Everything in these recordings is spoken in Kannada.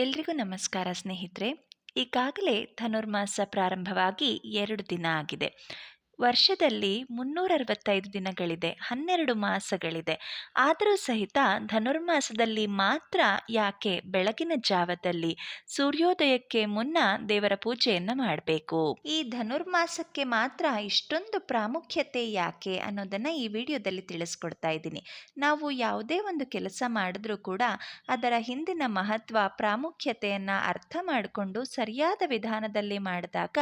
ಎಲ್ರಿಗೂ ನಮಸ್ಕಾರ ಸ್ನೇಹಿತರೆ. ಈಗಾಗಲೇ ಧನುರ್ಮಾಸ ಪ್ರಾರಂಭವಾಗಿ ಎರಡು ದಿನ ಆಗಿದೆ. ವರ್ಷದಲ್ಲಿ ಮುನ್ನೂರ ಅರವತ್ತೈದು ದಿನಗಳಿದೆ, ಹನ್ನೆರಡು ಮಾಸಗಳಿದೆ. ಆದರೂ ಸಹಿತ ಧನುರ್ಮಾಸದಲ್ಲಿ ಮಾತ್ರ ಯಾಕೆ ಬೆಳಗಿನ ಜಾವದಲ್ಲಿ ಸೂರ್ಯೋದಯಕ್ಕೆ ಮುನ್ನ ದೇವರ ಪೂಜೆಯನ್ನು ಮಾಡಬೇಕು? ಈ ಧನುರ್ಮಾಸಕ್ಕೆ ಮಾತ್ರ ಇಷ್ಟೊಂದು ಪ್ರಾಮುಖ್ಯತೆ ಯಾಕೆ ಅನ್ನೋದನ್ನು ಈ ವಿಡಿಯೋದಲ್ಲಿ ತಿಳಿಸ್ಕೊಡ್ತಾ ಇದ್ದೀನಿ. ನಾವು ಯಾವುದೇ ಒಂದು ಕೆಲಸ ಮಾಡಿದ್ರೂ ಕೂಡ ಅದರ ಹಿಂದಿನ ಮಹತ್ವ, ಪ್ರಾಮುಖ್ಯತೆಯನ್ನು ಅರ್ಥ ಮಾಡಿಕೊಂಡು ಸರಿಯಾದ ವಿಧಾನದಲ್ಲಿ ಮಾಡಿದಾಗ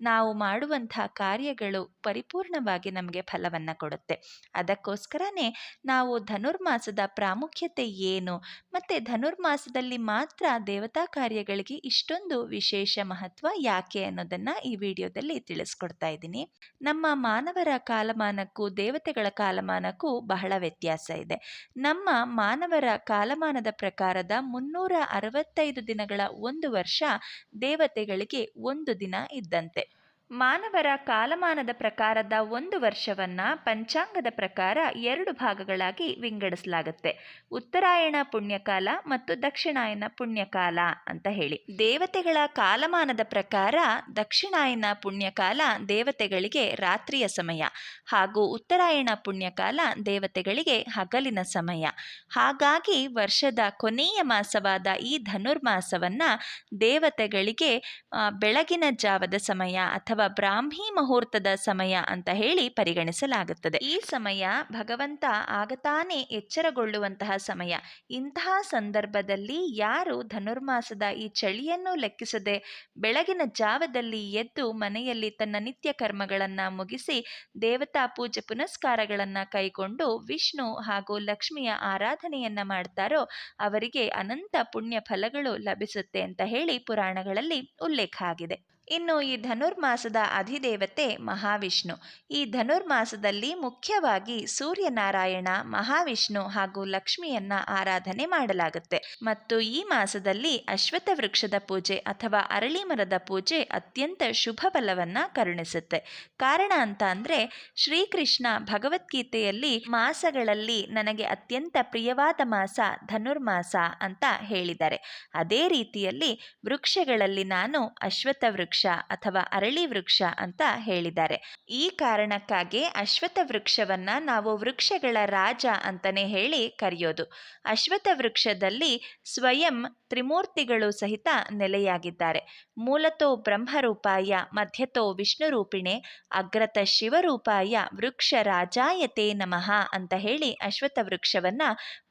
ನಾವು ಮಾಡುವಂತಹ ಕಾರ್ಯಗಳು ಪರಿಪೂರ್ಣವಾಗಿ ನಮಗೆ ಫಲವನ್ನು ಕೊಡುತ್ತೆ. ಅದಕ್ಕೋಸ್ಕರನೇ ನಾವು ಧನುರ್ಮಾಸದ ಪ್ರಾಮುಖ್ಯತೆ ಏನು, ಮತ್ತು ಧನುರ್ಮಾಸದಲ್ಲಿ ಮಾತ್ರ ದೇವತಾ ಕಾರ್ಯಗಳಿಗೆ ಇಷ್ಟೊಂದು ವಿಶೇಷ ಮಹತ್ವ ಯಾಕೆ ಅನ್ನೋದನ್ನು ಈ ವಿಡಿಯೋದಲ್ಲಿ ತಿಳಿಸ್ಕೊಡ್ತಾ ಇದ್ದೀನಿ. ನಮ್ಮ ಮಾನವರ ಕಾಲಮಾನಕ್ಕೂ, ದೇವತೆಗಳ ಕಾಲಮಾನಕ್ಕೂ ಬಹಳ ವ್ಯತ್ಯಾಸ ಇದೆ. ನಮ್ಮ ಮಾನವರ ಕಾಲಮಾನದ ಪ್ರಕಾರದ ಮುನ್ನೂರ ಅರವತ್ತೈದು ದಿನಗಳ ಒಂದು ವರ್ಷ ದೇವತೆಗಳಿಗೆ ಒಂದು ದಿನ ಇದ್ದಂತೆ. ಮಾನವರ ಕಾಲಮಾನದ ಪ್ರಕಾರದ ಒಂದು ವರ್ಷವನ್ನು ಪಂಚಾಂಗದ ಪ್ರಕಾರ ಎರಡು ಭಾಗಗಳಾಗಿ ವಿಂಗಡಿಸಲಾಗುತ್ತೆ. ಉತ್ತರಾಯಣ ಪುಣ್ಯಕಾಲ ಮತ್ತು ದಕ್ಷಿಣಾಯನ ಪುಣ್ಯಕಾಲ ಅಂತ ಹೇಳಿ. ದೇವತೆಗಳ ಕಾಲಮಾನದ ಪ್ರಕಾರ ದಕ್ಷಿಣಾಯನ ಪುಣ್ಯಕಾಲ ದೇವತೆಗಳಿಗೆ ರಾತ್ರಿಯ ಸಮಯ ಹಾಗೂ ಉತ್ತರಾಯಣ ಪುಣ್ಯಕಾಲ ದೇವತೆಗಳಿಗೆ ಹಗಲಿನ ಸಮಯ. ಹಾಗಾಗಿ ವರ್ಷದ ಕೊನೆಯ ಮಾಸವಾದ ಈ ಧನುರ್ಮಾಸವನ್ನು ದೇವತೆಗಳಿಗೆ ಬೆಳಗಿನ ಜಾವದ ಸಮಯ ಅಥವಾ ಬ್ರಾಹ್ಮಿ ಮುಹೂರ್ತದ ಸಮಯ ಅಂತ ಹೇಳಿ ಪರಿಗಣಿಸಲಾಗುತ್ತದೆ. ಈ ಸಮಯ ಭಗವಂತ ಆಗತಾನೆ ಎಚ್ಚರಗೊಳ್ಳುವಂತಹ ಸಮಯ. ಇಂತಹ ಸಂದರ್ಭದಲ್ಲಿ ಯಾರು ಧನುರ್ಮಾಸದ ಈ ಚಳಿಯನ್ನು ಲೆಕ್ಕಿಸದೆ ಬೆಳಗಿನ ಜಾವದಲ್ಲಿ ಎದ್ದು ಮನೆಯಲ್ಲಿ ತನ್ನ ನಿತ್ಯ ಕರ್ಮಗಳನ್ನು ಮುಗಿಸಿ ದೇವತಾ ಪೂಜೆ ಪುನಸ್ಕಾರಗಳನ್ನು ಕೈಗೊಂಡು ವಿಷ್ಣು ಹಾಗೂ ಲಕ್ಷ್ಮಿಯ ಆರಾಧನೆಯನ್ನ ಮಾಡ್ತಾರೋ ಅವರಿಗೆ ಅನಂತ ಪುಣ್ಯ ಫಲಗಳು ಲಭಿಸುತ್ತೆ ಅಂತ ಹೇಳಿ ಪುರಾಣಗಳಲ್ಲಿ ಉಲ್ಲೇಖ ಆಗಿದೆ. ಇನ್ನು ಈ ಧನುರ್ಮಾಸದ ಅಧಿದೇವತೆ ಮಹಾವಿಷ್ಣು. ಈ ಧನುರ್ಮಾಸದಲ್ಲಿ ಮುಖ್ಯವಾಗಿ ಸೂರ್ಯನಾರಾಯಣ, ಮಹಾವಿಷ್ಣು ಹಾಗೂ ಲಕ್ಷ್ಮಿಯನ್ನ ಆರಾಧನೆ ಮಾಡಲಾಗುತ್ತೆ. ಮತ್ತು ಈ ಮಾಸದಲ್ಲಿ ಅಶ್ವತ್ಥ ವೃಕ್ಷದ ಪೂಜೆ ಅಥವಾ ಅರಳಿ ಮರದ ಪೂಜೆ ಅತ್ಯಂತ ಶುಭ ಫಲವನ್ನ ಕರುಣಿಸುತ್ತೆ. ಕಾರಣ ಅಂತ ಅಂದ್ರೆ ಶ್ರೀಕೃಷ್ಣ ಭಗವದ್ಗೀತೆಯಲ್ಲಿ ಮಾಸಗಳಲ್ಲಿ ನನಗೆ ಅತ್ಯಂತ ಪ್ರಿಯವಾದ ಮಾಸ ಧನುರ್ಮಾಸ ಅಂತ ಹೇಳಿದ್ದಾರೆ. ಅದೇ ರೀತಿಯಲ್ಲಿ ವೃಕ್ಷಗಳಲ್ಲಿ ನಾನು ಅಶ್ವತ್ಥ ವೃಕ್ಷ ಅಥವಾ ಅರಳಿ ವೃಕ್ಷ ಅಂತ ಹೇಳಿದ್ದಾರೆ. ಈ ಕಾರಣಕ್ಕಾಗಿ ಅಶ್ವತ್ಥ ವೃಕ್ಷವನ್ನ ನಾವು ವೃಕ್ಷಗಳ ರಾಜ ಅಂತಾನೆ ಹೇಳಿ ಕರೆಯೋದು. ಅಶ್ವತ್ಥ ವೃಕ್ಷದಲ್ಲಿ ಸ್ವಯಂ ತ್ರಿಮೂರ್ತಿಗಳು ಸಹಿತ ನೆಲೆಯಾಗಿದ್ದಾರೆ. ಮೂಲತೋ ಬ್ರಹ್ಮರೂಪಾಯ, ಮಧ್ಯತೋ ವಿಷ್ಣು ರೂಪಿಣೆ ಅಗ್ರತ ಶಿವರೂಪಾಯ, ವೃಕ್ಷ ರಾಜಾಯತೆ ನಮಃ ಅಂತ ಹೇಳಿ ಅಶ್ವತ್ಥ ವೃಕ್ಷವನ್ನ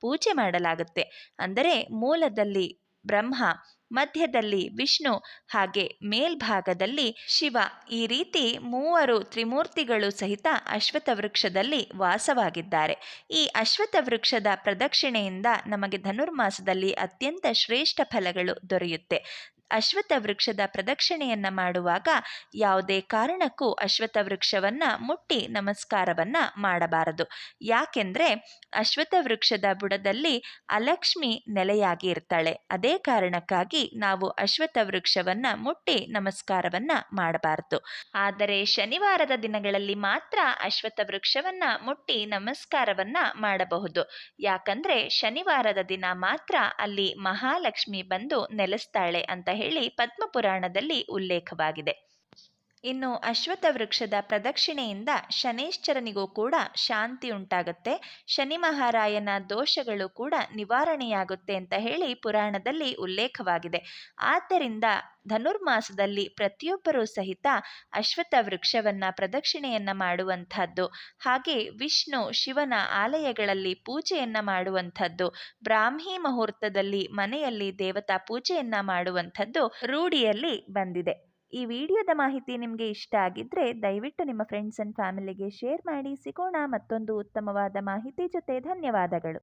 ಪೂಜೆ ಮಾಡಲಾಗುತ್ತೆ. ಅಂದರೆ ಮೂಲದಲ್ಲಿ ಬ್ರಹ್ಮ ಮಧ್ಯದಲ್ಲಿ ವಿಷ್ಣು ಹಾಗೆ ಮೇಲ್ಭಾಗದಲ್ಲಿ ಶಿವ. ಈ ರೀತಿ ಮೂವರು ತ್ರಿಮೂರ್ತಿಗಳು ಸಹಿತ ಅಶ್ವತ್ಥ ವೃಕ್ಷದಲ್ಲಿ ವಾಸವಾಗಿದ್ದಾರೆ. ಈ ಅಶ್ವತ್ಥ ವೃಕ್ಷದ ಪ್ರದಕ್ಷಿಣೆಯಿಂದ ನಮಗೆ ಧನುರ್ಮಾಸದಲ್ಲಿ ಅತ್ಯಂತ ಶ್ರೇಷ್ಠ ಫಲಗಳು ದೊರೆಯುತ್ತೆ. ಅಶ್ವತ್ಥ ವೃಕ್ಷದ ಪ್ರದಕ್ಷಿಣೆಯನ್ನ ಮಾಡುವಾಗ ಯಾವುದೇ ಕಾರಣಕ್ಕೂ ಅಶ್ವತ್ಥ ವೃಕ್ಷವನ್ನ ಮುಟ್ಟಿ ನಮಸ್ಕಾರವನ್ನ ಮಾಡಬಾರದು. ಯಾಕೆಂದ್ರೆ ಅಶ್ವತ್ಥ ವೃಕ್ಷದ ಬುಡದಲ್ಲಿ ಅಲಕ್ಷ್ಮಿ ನೆಲೆಯಾಗಿ ಇರ್ತಾಳೆ ಅದೇ ಕಾರಣಕ್ಕಾಗಿ ನಾವು ಅಶ್ವತ್ಥ ವೃಕ್ಷವನ್ನ ಮುಟ್ಟಿ ನಮಸ್ಕಾರವನ್ನ ಮಾಡಬಾರದು. ಆದರೆ ಶನಿವಾರದ ದಿನಗಳಲ್ಲಿ ಮಾತ್ರ ಅಶ್ವತ್ಥ ವೃಕ್ಷವನ್ನ ಮುಟ್ಟಿ ನಮಸ್ಕಾರವನ್ನ ಮಾಡಬಹುದು. ಯಾಕಂದ್ರೆ ಶನಿವಾರದ ದಿನ ಮಾತ್ರ ಅಲ್ಲಿ ಮಹಾಲಕ್ಷ್ಮಿ ಬಂದು ನೆಲೆಸ್ತಾಳೆ ಅಂತ ಹೇಳಿ ಪದ್ಮಪುರಾಣದಲ್ಲಿ ಉಲ್ಲೇಖವಾಗಿದೆ. ಇನ್ನು ಅಶ್ವತ್ಥ ವೃಕ್ಷದ ಪ್ರದಕ್ಷಿಣೆಯಿಂದ ಶನೇಶ್ಚರನಿಗೂ ಕೂಡ ಶಾಂತಿ ಉಂಟಾಗುತ್ತೆ ಶನಿ ಮಹಾರಾಯನ ದೋಷಗಳು ಕೂಡ ನಿವಾರಣೆಯಾಗುತ್ತೆ ಅಂತ ಹೇಳಿ ಪುರಾಣದಲ್ಲಿ ಉಲ್ಲೇಖವಾಗಿದೆ. ಆದ್ದರಿಂದ ಧನುರ್ಮಾಸದಲ್ಲಿ ಪ್ರತಿಯೊಬ್ಬರೂ ಸಹಿತ ಅಶ್ವತ್ಥ ವೃಕ್ಷವನ್ನ ಪ್ರದಕ್ಷಿಣೆಯನ್ನ ಮಾಡುವಂಥದ್ದು, ಹಾಗೆ ವಿಷ್ಣು ಶಿವನ ಆಲಯಗಳಲ್ಲಿ ಪೂಜೆಯನ್ನ ಮಾಡುವಂಥದ್ದು, ಬ್ರಾಹ್ಮಿ ಮುಹೂರ್ತದಲ್ಲಿ ಮನೆಯಲ್ಲಿ ದೇವತಾ ಪೂಜೆಯನ್ನ ಮಾಡುವಂಥದ್ದು ರೂಢಿಯಲ್ಲಿ ಬಂದಿದೆ. ಈ ವಿಡಿಯೋದ ಮಾಹಿತಿ ನಿಮಗೆ ಇಷ್ಟ ಆಗಿದ್ರೆ ದಯವಿಟ್ಟು ನಿಮ್ಮ ಫ್ರೆಂಡ್ಸ್ ಅಂಡ್ ಫ್ಯಾಮಿಲಿಗೆ ಶೇರ್ ಮಾಡಿ ಸಿಗೋಣ ಮತ್ತೊಂದು ಉತ್ತಮವಾದ ಮಾಹಿತಿ ಜೊತೆ ಧನ್ಯವಾದಗಳು.